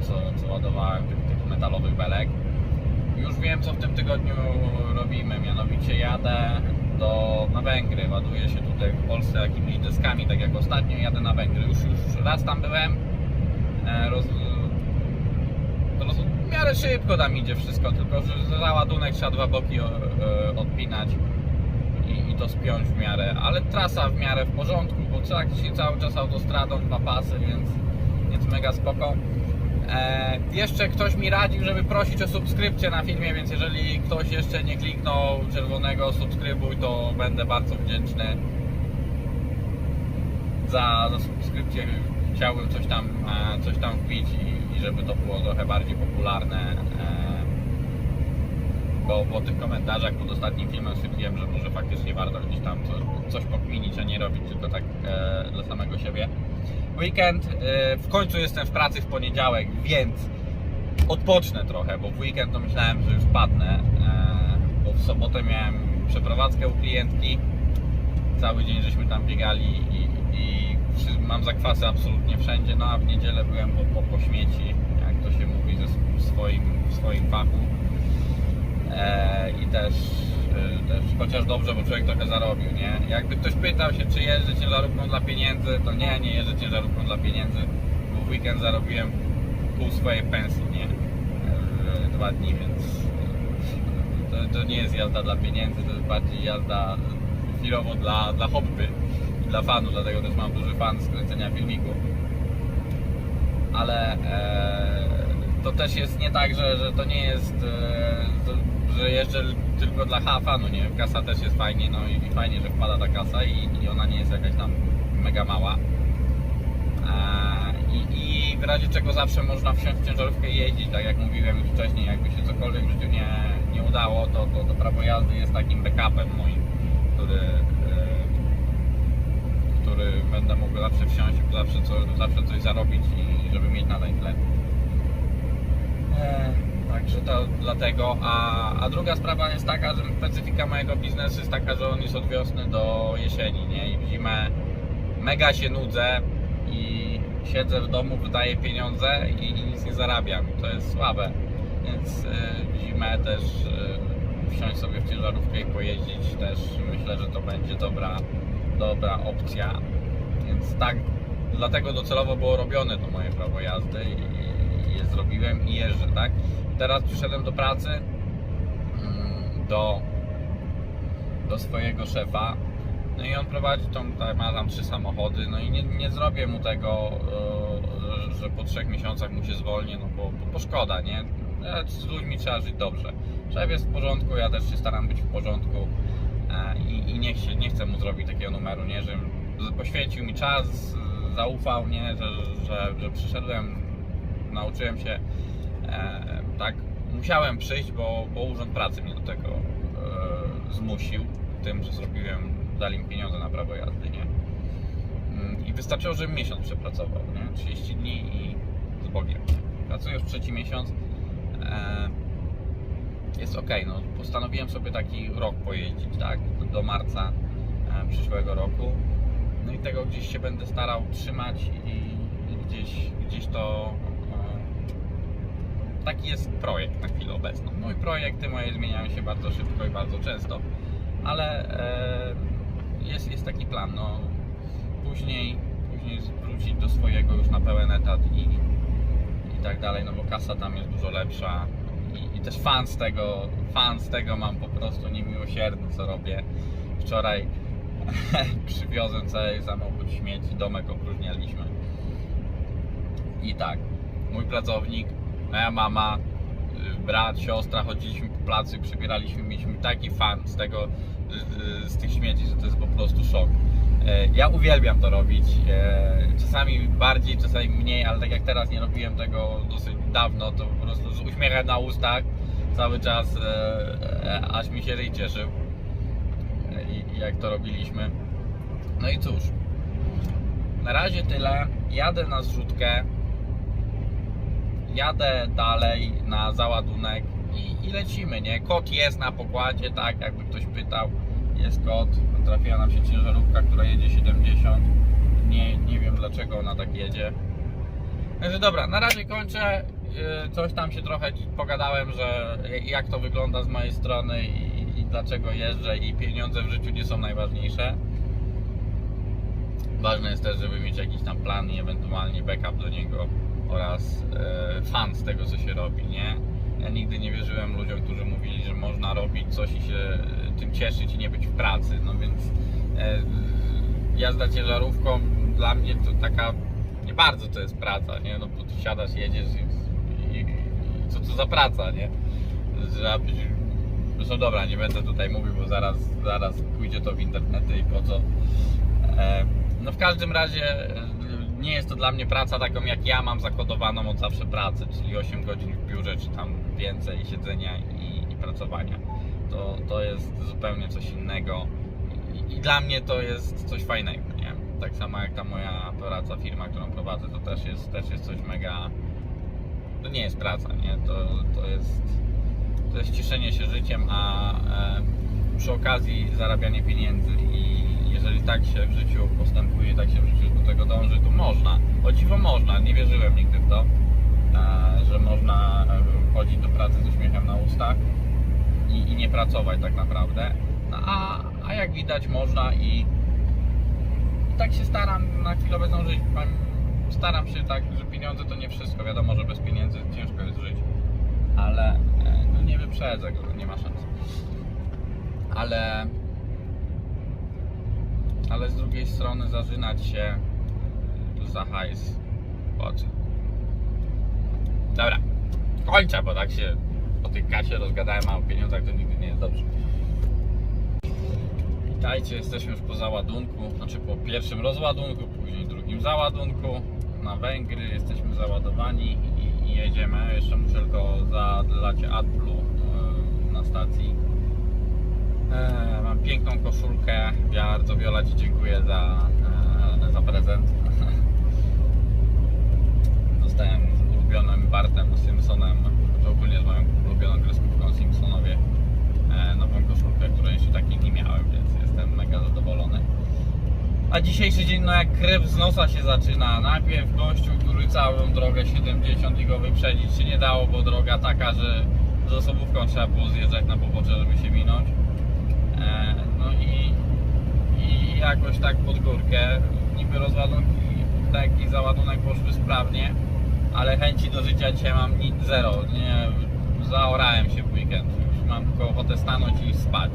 co, co ładowałem, tych, tych metalowych belek. Już wiem, co w tym tygodniu robimy, mianowicie jadę do, na Węgry, ładuję się tutaj w Polsce jakimiś deskami, tak jak ostatnio, jadę na Węgry. Już, już raz tam byłem, e, roz, roz, w miarę szybko tam idzie wszystko, tylko że za ładunek trzeba dwa boki e, odpinać i, i to spiąć w miarę, ale trasa w miarę w porządku, bo trzeba się cały czas autostradą, dwa pasy, więc, więc mega spoko. E, jeszcze ktoś mi radził, żeby prosić o subskrypcję na filmie, więc jeżeli ktoś jeszcze nie kliknął czerwonego subskrybuj, to będę bardzo wdzięczny za, za subskrypcję. Chciałbym coś tam, e, coś tam wbić i, i żeby to było trochę bardziej popularne. E, bo po tych komentarzach pod ostatnim filmem stwierdziłem, że może faktycznie warto gdzieś tam coś, coś pokminić, a nie robić tylko tak dla samego siebie. Weekend, e, w końcu jestem w pracy w poniedziałek, więc odpocznę trochę, bo w weekend to myślałem, że już padnę, e, bo w sobotę miałem przeprowadzkę u klientki, cały dzień żeśmy tam biegali i, i mam zakwasy absolutnie wszędzie, no a w niedzielę byłem po, po, po śmieci, jak to się mówi ze, w, swoim, w swoim fachu. E, e, też chociaż dobrze, bo człowiek trochę zarobił, nie? Jakby ktoś pytał się, czy jeżdżę ciężarówką dla pieniędzy, to nie, nie jeżdżę ciężarówką dla pieniędzy, bo w weekend zarobiłem pół swojej pensji, nie? E, Dwa dni, więc e, to, to nie jest jazda dla pieniędzy, to jest bardziej jazda chwilowo dla, dla hobby, dla fanu, dlatego też mam duży fan skręcenia filmików ale e, to też jest nie tak, że, że to nie jest, e, że jeżdżę tylko dla ha- fanu, nie? Kasa też jest fajnie, no i, fajnie, że wpada ta kasa i, i ona nie jest jakaś tam mega mała. I, I w razie czego zawsze można wsiąść w ciężarówkę i jeździć, tak jak mówiłem już wcześniej, jakby się cokolwiek w życiu nie, nie udało, to, to, to prawo jazdy jest takim backupem moim, który, e, który będę mógł zawsze wsiąść, zawsze, co, zawsze coś zarobić i żeby mieć nadal tlen. E, Także to dlatego, a, a druga sprawa jest taka, że specyfika mojego biznesu jest taka, że on jest od wiosny do jesieni, nie? I w zimę mega się nudzę i siedzę w domu, wydaję pieniądze i, nic nie zarabiam. To jest słabe. Więc e, w zimę też e, wsiąść sobie w ciężarówkę i pojeździć też myślę, że to będzie dobra, dobra opcja. Więc tak, dlatego docelowo było robione to moje prawo jazdy i je zrobiłem i jeżdżę, tak? Teraz przyszedłem do pracy, mm, do, do swojego szefa, no i on prowadzi tą, tak, ma tam trzy samochody, no i nie, nie zrobię mu tego, e, że po trzech miesiącach mu się zwolnię, no bo, bo, szkoda, nie? E, Z ludźmi trzeba żyć dobrze. Szef jest w porządku, ja też się staram być w porządku e, i, i nie, chcę, nie chcę mu zrobić takiego numeru, nie? Że poświęcił mi czas, zaufał, nie? Że, że, że przyszedłem, nauczyłem się, tak? Musiałem przyjść, bo, bo Urząd Pracy mnie do tego e, zmusił, tym, że zrobiłem, dali mi pieniądze na prawo jazdy, nie? Mm, I wystarczyło, żebym miesiąc przepracował, nie? 30 dni i z Bogiem. Pracuję już trzeci miesiąc. E, jest ok, no postanowiłem sobie taki rok pojeździć, tak? Do marca e, przyszłego roku. No i tego gdzieś się będę starał trzymać i, i gdzieś, gdzieś to. Taki jest projekt na chwilę obecną. Mój projekty moje zmieniają się bardzo szybko i bardzo często, ale e, jest, jest taki plan. No, później, później wrócić do swojego już na pełen etat i, i tak dalej, no bo kasa tam jest dużo lepsza i, i też fan z tego, fan z tego mam po prostu niemiłosierny co robię. Wczoraj przywiozłem cały samochód śmieci, domek opróżnialiśmy. I tak, mój pracownik, moja mama, y, brat, siostra, chodziliśmy po placu i przybieraliśmy, mieliśmy taki fan z tego, y, y, z tych śmieci, że to jest po prostu szok. E, Ja uwielbiam to robić, e, czasami bardziej, czasami mniej, ale tak jak teraz nie robiłem tego dosyć dawno, to po prostu z uśmiechem na ustach cały czas, e, aż mi się ryj cieszył jak to robiliśmy. No i cóż, na razie tyle. Jadę na zrzutkę, jadę dalej na załadunek i, i lecimy, nie? Kot jest na pokładzie, tak, jakby ktoś pytał, jest kot. trafiła nam się ciężarówka, która jedzie 70. Nie, nie wiem dlaczego ona tak jedzie. Także dobra, na razie kończę. Yy, Coś tam się trochę pogadałem, że jak to wygląda z mojej strony i, i dlaczego jeżdżę i pieniądze w życiu nie są najważniejsze. Ważne jest też, żeby mieć jakiś tam plan i ewentualnie backup do niego oraz e, fan z tego, co się robi, nie? Ja nigdy nie wierzyłem ludziom, którzy mówili, że można robić coś i się e, tym cieszyć i nie być w pracy, no więc e, jazda ciężarówką dla mnie to taka, nie bardzo to jest praca, nie? No bo tu siadasz, jedziesz i, i, i co to za praca, nie? Trzeba być, zresztą dobra, nie będę tutaj mówił, bo zaraz, zaraz pójdzie to w internety i po co. No w każdym razie nie jest to dla mnie praca taką jak ja mam zakodowaną od zawsze pracę, czyli 8 godzin w biurze, czy tam więcej siedzenia i, i pracowania. To, to jest zupełnie coś innego I, dla mnie to jest coś fajnego, nie? Tak samo jak ta moja praca, firma, którą prowadzę, to też jest, też jest coś mega... To nie jest praca, nie? To, to jest to jest cieszenie się życiem, a e, przy okazji zarabianie pieniędzy i jeżeli tak się w życiu postępuje, tak się w życiu do tego dąży, to można. O dziwo można, nie wierzyłem nigdy w to, e, że można e, chodzić do pracy z uśmiechem na ustach i, i nie pracować tak naprawdę. No, a, a jak widać można i, i tak się staram na chwilę obecną żyć. Staram się tak, że pieniądze to nie wszystko. Wiadomo, że bez pieniędzy ciężko jest żyć ale e, no nie wyprzedzę go, nie ma szans. Ale ale z drugiej strony zażynać się za hajs po co? Dobra, kończę, bo tak się o tych kacie rozgadałem, a o pieniądzach to nigdy nie jest dobrze. Witajcie, jesteśmy już po załadunku, znaczy po pierwszym rozładunku, później drugim załadunku na Węgry, jesteśmy załadowani i, i jedziemy. Jeszcze muszę tylko zadlać AdBlue na stacji. E, mam piękną koszulkę, bardzo Ci dziękuję za, e, za prezent. Dostałem z ulubionym Bartem Simpsonem, to ogólnie z moją ulubioną kreskówką Simpsonowie, e, nową koszulkę, której jeszcze takiej nie miałem, więc jestem mega zadowolony. A dzisiejszy dzień, no jak krew z nosa się zaczyna. Najpierw gościu, który całą drogę 70 i go wyprzedzić się nie dało, bo droga taka, że z osobówką trzeba było zjeżdżać na pobocze, żeby się minąć. E, no i, i jakoś tak pod górkę. Niby rozładunki, tak i załadunek poszły sprawnie, ale chęci do życia dzisiaj mam nic zero. Nie, zaorałem się w weekend. Już mam tylko ochotę stanąć i spać.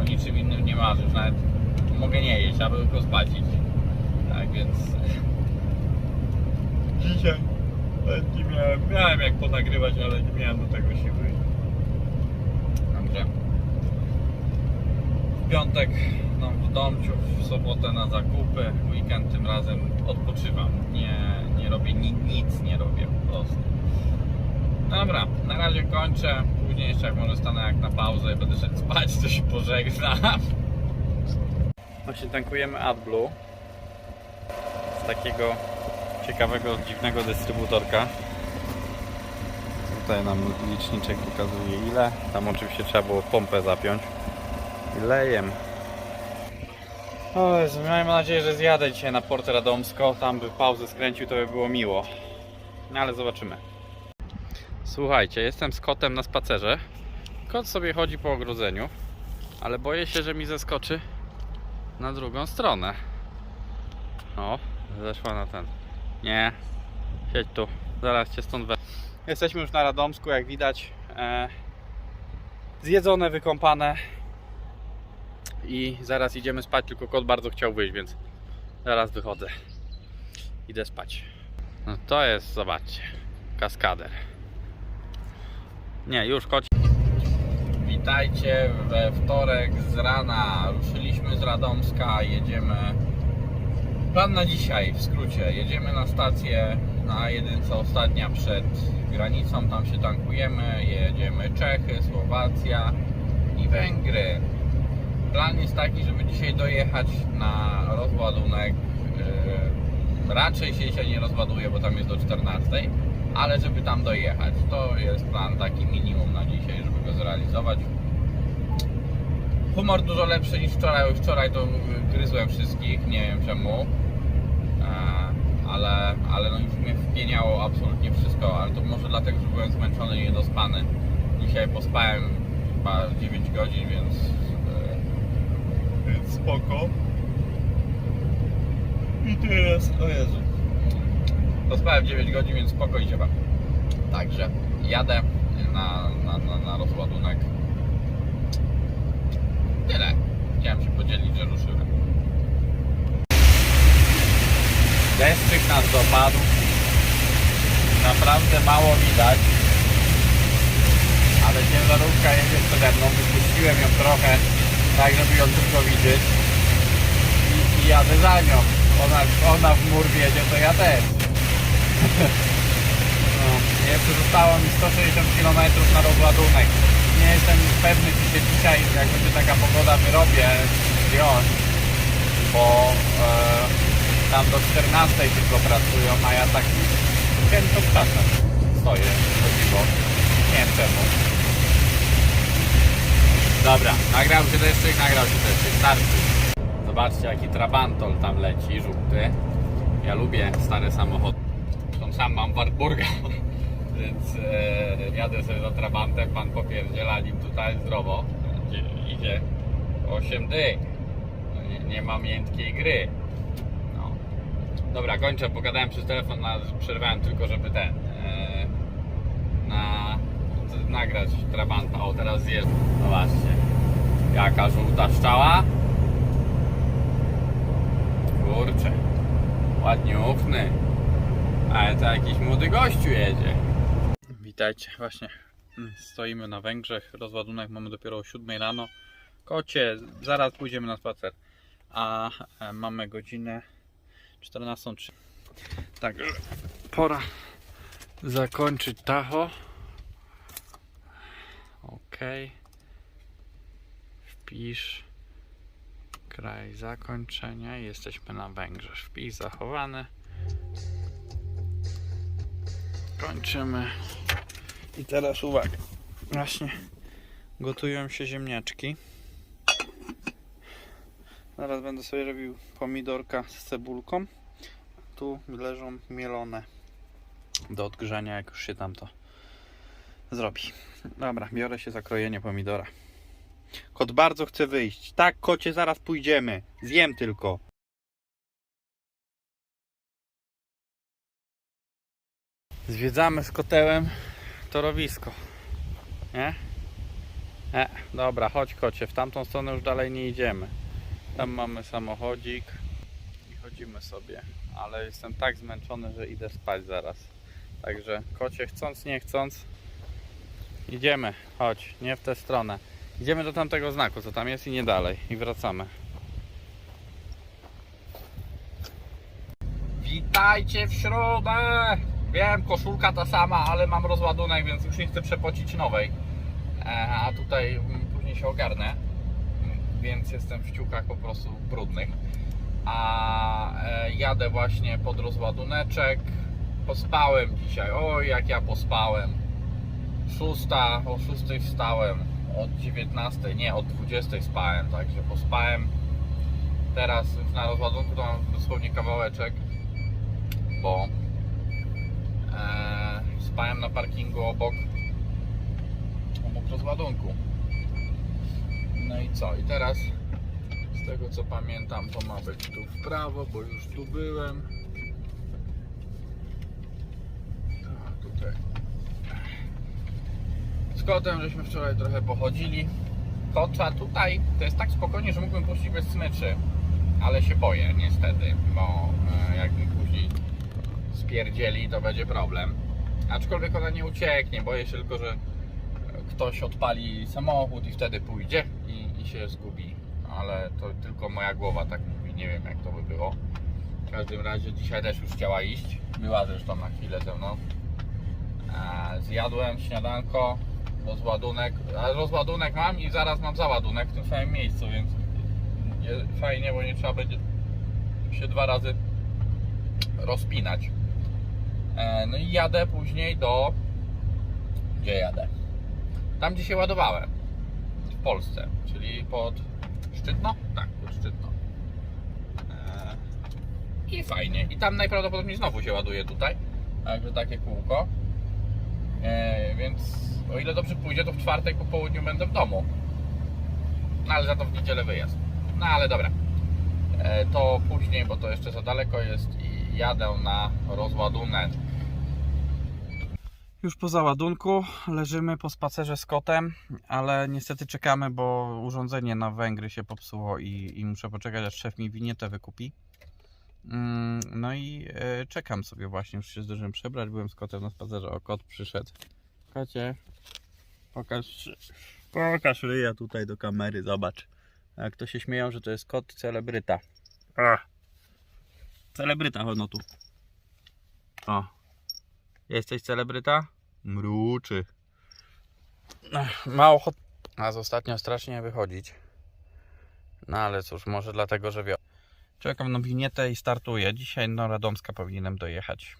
O niczym innym nie marzę. Już nawet mogę nie jeść, aby tylko spać iść. Tak więc dzisiaj nie miałem, miałem jak ponagrywać, ale nie miałem do tego siły. Także w piątek no, w domciu, w sobotę na zakupy, weekend tym razem odpoczywam. Nie, nie robię ni, nic, nie robię po prostu. Dobra, na razie kończę. Później jeszcze jak może stanę jak na pauzę i będę szedł spać, to się pożegnam. Właśnie tankujemy AdBlue z takiego ciekawego, dziwnego dystrybutorka. Tutaj nam liczniczek pokazuje ile. Tam oczywiście trzeba było pompę zapiąć. I lejem. O Jezu, nadzieję, że zjadę dzisiaj na Port Radomsko. Tam by pauzę skręcił, to by było miło. No ale zobaczymy. Słuchajcie, jestem z kotem na spacerze. Kot sobie chodzi po ogrodzeniu, ale boję się, że mi zeskoczy na drugą stronę. O, zeszła na ten. Nie, siedź tu, zaraz cię stąd we. Jesteśmy już na Radomsku, jak widać. E, zjedzone, wykąpane. I zaraz idziemy spać, tylko kot bardzo chciał wyjść, więc zaraz wychodzę. Idę spać. No to jest, zobaczcie, kaskader. Nie, już koci. Witajcie we wtorek z rana. Ruszyliśmy z Radomska, jedziemy. Plan na dzisiaj w skrócie. Jedziemy na stację na jedynce ostatnia przed granicą, tam się tankujemy. Jedziemy Czechy, Słowacja i Węgry. Plan jest taki, żeby dzisiaj dojechać na rozładunek. Yy, Raczej się dzisiaj nie rozładuje, bo tam jest do 14, ale żeby tam dojechać. To jest plan taki minimum na dzisiaj, żeby go zrealizować. Humor dużo lepszy niż wczoraj. Wczoraj to gryzłem wszystkich, nie wiem czemu. E, ale, ale no już mnie wpieniało absolutnie wszystko, ale to może dlatego, że byłem zmęczony i niedospany. Dzisiaj pospałem chyba 9 godzin, więc spoko. I teraz, o Jezu. Pospałem 9 godzin, więc spoko i zieba. Także jadę na, na, na, na rozładunek. Tyle. Chciałem się podzielić, że ruszyłem. Deszczyk nas dopadł. Naprawdę mało widać. Ale ciężarówka jedzie przede mną. Wypuściłem ją trochę, tak żeby ją tylko widzieć. I, i jadę za nią. Ona, ona w mur wiedzie, to ja też. No, jeszcze zostało mi 160 km na rozładunek. Nie jestem pewny, czy się dzisiaj, jak będzie taka pogoda, wyrobię zdjąć, bo e, tam do 14 tylko pracują, a ja tak święto czasem stoję. Nie wiem czemu. Dobra, nagrał się deszczyk, nagrał się deszczyk, starczy. Zobaczcie jaki Trabantol tam leci, żółty. Ja lubię stare samochody. Tą sam mam Wartburga, więc e, jadę sobie za Trabantem, pan popierdziela nim tutaj zdrowo. Idzie, idzie 8 dy. No, nie, nie ma miętkiej gry. No. Dobra, kończę, pogadałem przez telefon, na, przerwałem tylko, żeby ten nagrać Trabanta. O, teraz zjeżdżam. No właśnie. Jaka żółta szczała? Kurczę. Ładniuchny. Ale to jakiś młody gościu jedzie. Witajcie, właśnie mm, stoimy na Węgrzech. Rozładunek mamy dopiero o 7 rano. Kocie, zaraz pójdziemy na spacer. A e, mamy godzinę 14.03. Tak, pora zakończyć tacho. Ok. Wpisz kraj zakończenia. Jesteśmy na Węgrzech. Wpis zachowany. Kończymy. I teraz uwaga. Właśnie gotują się ziemniaczki. Zaraz będę sobie robił pomidorka z cebulką. Tu leżą mielone do odgrzania, jak już się tam to zrobi. Dobra, biorę się za krojenie pomidora. Kot bardzo chce wyjść. Tak, kocie, zaraz pójdziemy. Zjem tylko. Zwiedzamy z kotełem torowisko. Nie? E, dobra, chodź kocie, w tamtą stronę już dalej nie idziemy. Tam mamy samochodzik i chodzimy sobie. Ale jestem tak zmęczony, że idę spać zaraz. Także kocie, chcąc nie chcąc, idziemy. Chodź, nie w tę stronę. Idziemy do tamtego znaku, co tam jest i nie dalej. I wracamy. Witajcie w środę! Wiem, koszulka ta sama, ale mam rozładunek, więc już nie chcę przepocić nowej. E, a tutaj mm, później się ogarnę. Mm, Więc jestem w ciukach po prostu brudnych. A e, jadę właśnie pod rozładuneczek. Pospałem dzisiaj. Oj, jak ja pospałem. Szósta, o 6 wstałem. Od 19, nie, od 20 spałem, także pospałem. Teraz już na rozładunku to mam dosłownie kawałeczek, bo e, spałem na parkingu obok, obok rozładunku. No i co? I teraz z tego co pamiętam to ma być tu w prawo, bo już tu byłem. Tak, tutaj. Z kotem żeśmy wczoraj trochę pochodzili. Kota tutaj to jest tak spokojnie, że mógłbym puścić bez smyczy, ale się boję niestety, bo e, jak mi później spierdzieli, to będzie problem. Aczkolwiek ona nie ucieknie, boję się tylko, że ktoś odpali samochód i wtedy pójdzie i, i się zgubi. Ale to tylko moja głowa tak mówi, nie wiem jak to by było. W każdym razie dzisiaj też już chciała iść. Była zresztą na chwilę ze mną. E, Zjadłem śniadanko, rozładunek, a rozładunek mam i zaraz mam załadunek w tym samym miejscu, więc nie- fajnie, bo nie trzeba będzie się dwa razy rozpinać. E, No i jadę później do. Gdzie jadę? Tam, gdzie się ładowałem. W Polsce, czyli pod Szczytno? Tak, pod Szczytno. E, I fajnie. I tam najprawdopodobniej znowu się ładuje tutaj. Także takie kółko. E, więc o ile dobrze pójdzie, to w czwartek po południu będę w domu. No ale za to w niedzielę wyjazd. No ale dobra. E, to później, bo to jeszcze za daleko jest i jadę na rozładunek. Już po załadunku leżymy po spacerze z kotem, ale niestety czekamy, bo urządzenie na Węgry się popsuło i, i muszę poczekać, aż szef mi winietę wykupi. Mm, No i e, czekam sobie właśnie, już się zdążyłem przebrać, byłem z kotem na spacerze, o kot przyszedł. Kocie, pokaż, pokaż ryja tutaj do kamery, zobacz. Jak to się śmieją, że to jest kot celebryta. Ach. Celebryta, chodź no tu. O. Jesteś celebryta? Mruczy. Ech, Ma ochot... A z ostatnio strasznie wychodzić. No ale cóż, może dlatego, że wie. Czekam na winietę i startuję. Dzisiaj do Radomska powinienem dojechać.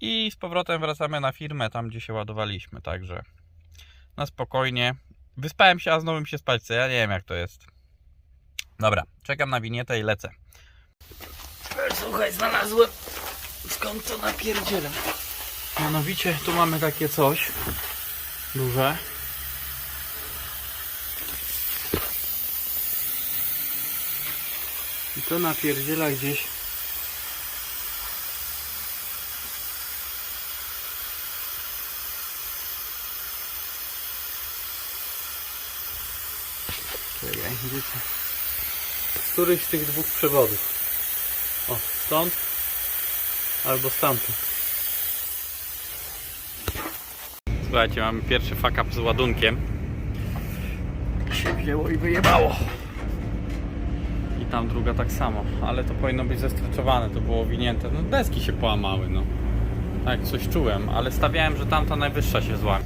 I z powrotem wracamy na firmę, tam gdzie się ładowaliśmy, także na spokojnie. Wyspałem się, a znowu mi się spać chce. Ja nie wiem jak to jest. Dobra, czekam na winietę i lecę. Słuchaj, znalazłem skąd to napierdzielę. Mianowicie tu mamy takie coś duże. I to napierdziela gdzieś Czekaj, gdzie to? Z których z tych dwóch przewodów? O, stąd albo stamtąd. Słuchajcie, mamy pierwszy fuck up z ładunkiem. Się wzięło i wyjebało. I tam druga tak samo, ale to powinno być zestreczowane, to było winięte. No deski się połamały, no. Tak, coś czułem, ale stawiałem, że tamta najwyższa się złamie.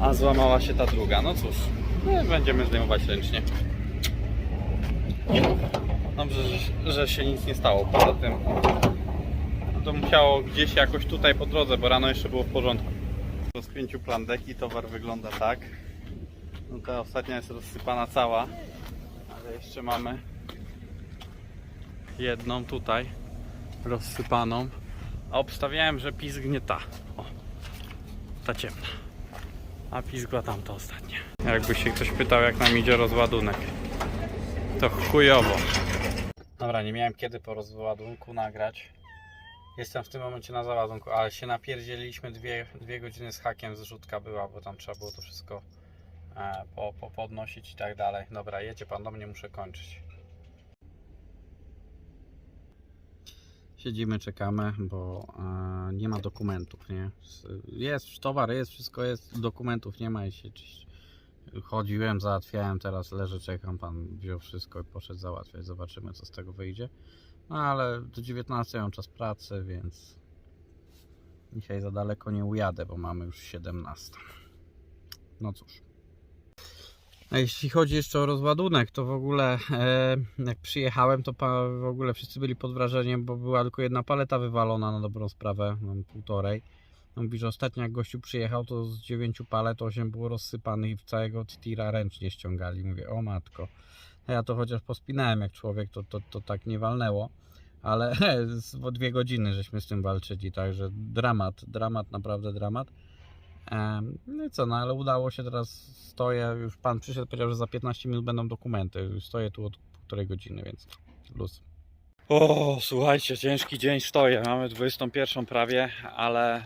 A złamała się ta druga, no cóż. No, będziemy zdejmować ręcznie. Dobrze, że, że się nic nie stało. Poza tym to musiało gdzieś jakoś tutaj po drodze, bo rano jeszcze było w porządku. Po spięciu plandeki towar wygląda tak. Ta ostatnia jest rozsypana cała, ale jeszcze mamy jedną tutaj rozsypaną. A obstawiałem, że pizgnie ta. O, ta ciemna. A pizgła tamta ostatnia. Jakby się ktoś pytał, jak nam idzie rozładunek. To chujowo. Dobra, nie miałem kiedy po rozładunku nagrać. Jestem w tym momencie na załadunku, ale się napierdzieliliśmy dwie, dwie godziny z hakiem, zrzutka była, bo tam trzeba było to wszystko po, po, podnosić i tak dalej. Dobra, jedzie pan do mnie, muszę kończyć. Siedzimy, czekamy, bo e, nie ma dokumentów, nie? Jest towar, jest, wszystko jest, dokumentów nie ma i się chodziłem, załatwiałem, teraz leżę, czekam, pan wziął wszystko i poszedł załatwiać, zobaczymy co z tego wyjdzie. No ale do 19 mam czas pracy, więc dzisiaj za daleko nie ujadę, bo mamy już 17. No cóż. A jeśli chodzi jeszcze o rozładunek, to w ogóle e, jak przyjechałem, to pa, w ogóle wszyscy byli pod wrażeniem, bo była tylko jedna paleta wywalona na dobrą sprawę, mam półtorej. On mówi, że ostatnio jak gościu przyjechał, to z dziewięciu palet 8 było rozsypanych i całego tira ręcznie ściągali. Mówię, o matko. A Ja to chociaż pospinałem jak człowiek, to, to, to tak nie walnęło. Ale bo dwie godziny żeśmy z tym walczyli, także dramat, dramat, naprawdę dramat. No i co, no ale udało się, teraz stoję, już pan przyszedł, powiedział, że za 15 minut będą dokumenty. Stoję tu od półtorej godziny, więc luz. O, słuchajcie, ciężki dzień stoję. Mamy 21 prawie, ale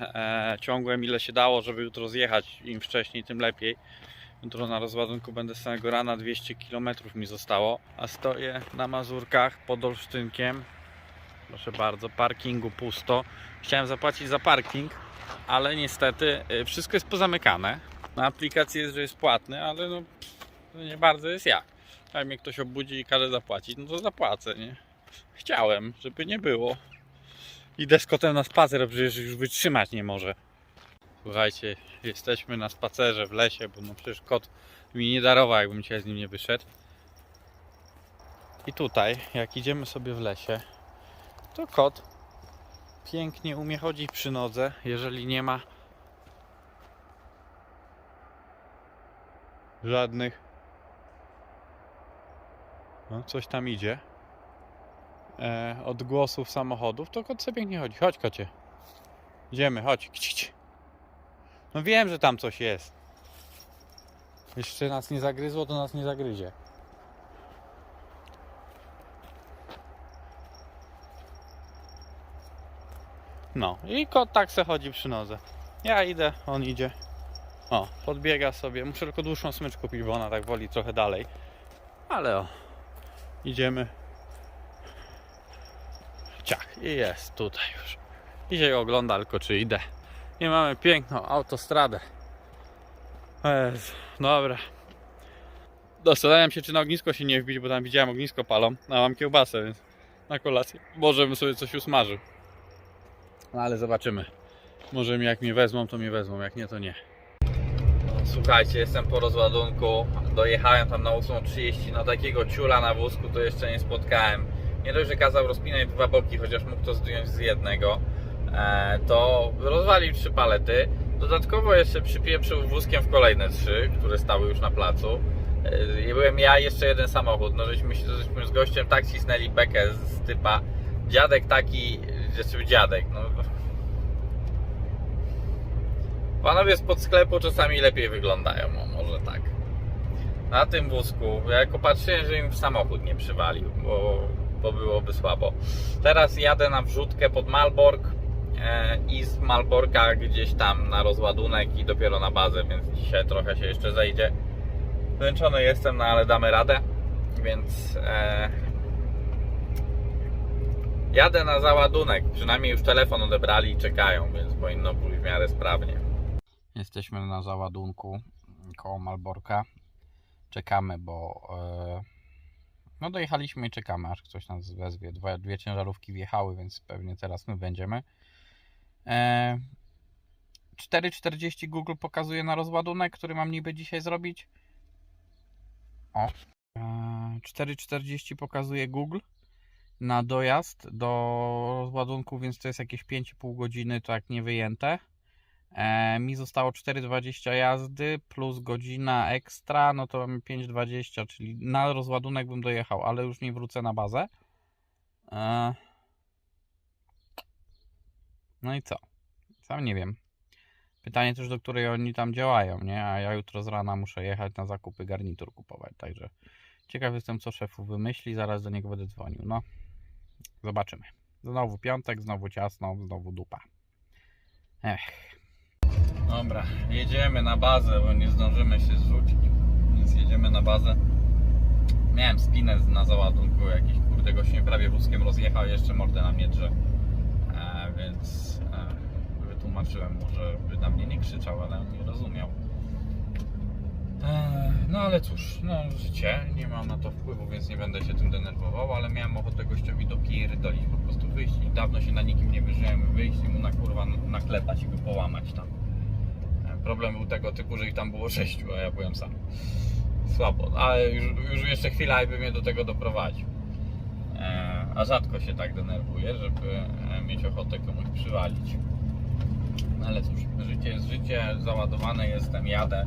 e, ciągłem ile się dało, żeby jutro zjechać. Im wcześniej, tym lepiej. Jutro na rozładunku będę z samego rana, 200 km mi zostało. A stoję na Mazurkach pod Olsztynkiem. Proszę bardzo, parkingu pusto. Chciałem zapłacić za parking, ale niestety y, wszystko jest pozamykane. Na aplikacji jest, że jest płatny, ale no nie bardzo jest jak. Jak mnie ktoś obudzi i każe zapłacić, no to zapłacę, nie? Chciałem, żeby nie było. Idę z kotem na spacer, przecież już wytrzymać nie może. Słuchajcie, jesteśmy na spacerze w lesie, bo no przecież kot mi nie darował, jakbym dzisiaj z nim nie wyszedł. I tutaj, jak idziemy sobie w lesie, to kot pięknie umie chodzić przy nodze, jeżeli nie ma żadnych. No, coś tam idzie. E, odgłosów samochodów, to kot sobie pięknie chodzi. Chodź, kocie. Idziemy, chodź. Kcić. No wiem, że tam coś jest. Jeszcze nas nie zagryzło, to nas nie zagryzie. No i kot tak se chodzi przy nodze. Ja idę, on idzie. O, podbiega sobie. Muszę tylko dłuższą smycz kupić, bo ona tak woli trochę dalej. Ale o, idziemy. Ciach, i jest tutaj już. Dzisiaj ogląda tylko czy idę. I mamy piękną autostradę. Jezu, dobra. Zastanawiam się, czy na ognisko się nie wbić, bo tam widziałem ognisko palą. A mam kiełbasę, więc na kolację. Może bym sobie coś usmażył. No ale zobaczymy. Może jak mnie wezmą, to mnie wezmą, jak nie, to nie. Słuchajcie, jestem po rozładunku. Dojechałem tam na 8.30. No takiego ciula na wózku to jeszcze nie spotkałem. Nie dość, że kazał rozpinać dwa boki, chociaż mógł to zdjąć z jednego, e, to rozwalił trzy palety. Dodatkowo jeszcze przypieprzył wózkiem w kolejne trzy, które stały już na placu. E, i byłem ja jeszcze jeden samochód. No żeśmy, się- żeśmy z gościem tak cisnęli bekę z typa dziadek taki, rzeczy dziadek. No. Panowie spod sklepu czasami lepiej wyglądają, o, może tak. Na tym wózku, ja jako patrzyłem, że im samochód nie przywalił, bo, bo byłoby słabo. Teraz jadę na wrzutkę pod Malbork e, i z Malborka gdzieś tam na rozładunek i dopiero na bazę, więc dzisiaj trochę się jeszcze zejdzie. Zmęczony jestem, no ale damy radę, więc e, jadę na załadunek. Przynajmniej już telefon odebrali i czekają, więc powinno pójść w miarę sprawnie. Jesteśmy na załadunku koło Malborka. Czekamy, bo e, no dojechaliśmy i czekamy, aż ktoś nas wezwie. Dwa, dwie ciężarówki wjechały, więc pewnie teraz my będziemy. E, 4,40 Google pokazuje na rozładunek, który mam niby dzisiaj zrobić. O. E, 4,40 pokazuje Google na dojazd do rozładunku, więc to jest jakieś 5,5 godziny, to jak nie wyjęte. E, mi zostało 4,20 jazdy plus godzina ekstra, no to mamy 5,20, czyli na rozładunek bym dojechał, ale już nie wrócę na bazę. E, no i co? Sam nie wiem. Pytanie też, do której oni tam działają, nie? A ja jutro z rana muszę jechać na zakupy garnitur kupować, także ciekaw jestem, co szefu wymyśli, zaraz do niego będę dzwonił, no. Zobaczymy. Znowu piątek, znowu ciasno, znowu dupa. Ech. Dobra, jedziemy na bazę, bo nie zdążymy się zrzucić. Więc jedziemy na bazę. Miałem spinę na załadunku, jakiś kurde gość mnie prawie wózkiem rozjechał, jeszcze mordę na mnie drze. E, więc e, wytłumaczyłem mu, żeby na mnie nie krzyczał, ale on nie rozumiał. E, no ale cóż, no życie, nie mam na to wpływu, więc nie będę się tym denerwował, ale miałem ochotę gościowi dopierdolić, po prostu wyjść i dawno się na nikim nie wyżyłem, wyjść i mu na kurwa naklepać i go połamać tam. E, Problem był tego typu, że ich tam było sześciu, a ja byłem sam. Słabo, ale już, już jeszcze chwila i by mnie do tego doprowadził. E, a rzadko się tak denerwuję, żeby mieć ochotę komuś przywalić. No ale cóż, życie jest życie, załadowany jestem, jadę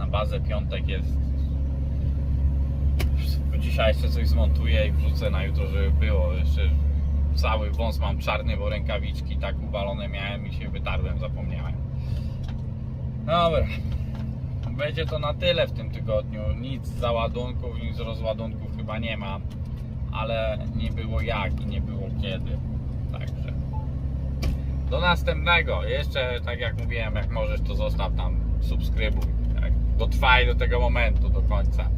na bazę, piątek jest. Dzisiaj jeszcze coś zmontuję i wrzucę na jutro, żeby było. Jeszcze cały wąs mam czarny, bo rękawiczki tak uwalone miałem i się wytarłem, zapomniałem. Dobra. Będzie to na tyle w tym tygodniu. Nic załadunków, nic rozładunków chyba nie ma. Ale nie było jak i nie było kiedy. Także. Do następnego. Jeszcze tak jak mówiłem, jak możesz to zostaw tam, subskrybuj. Dotrwaj do tego momentu, do końca.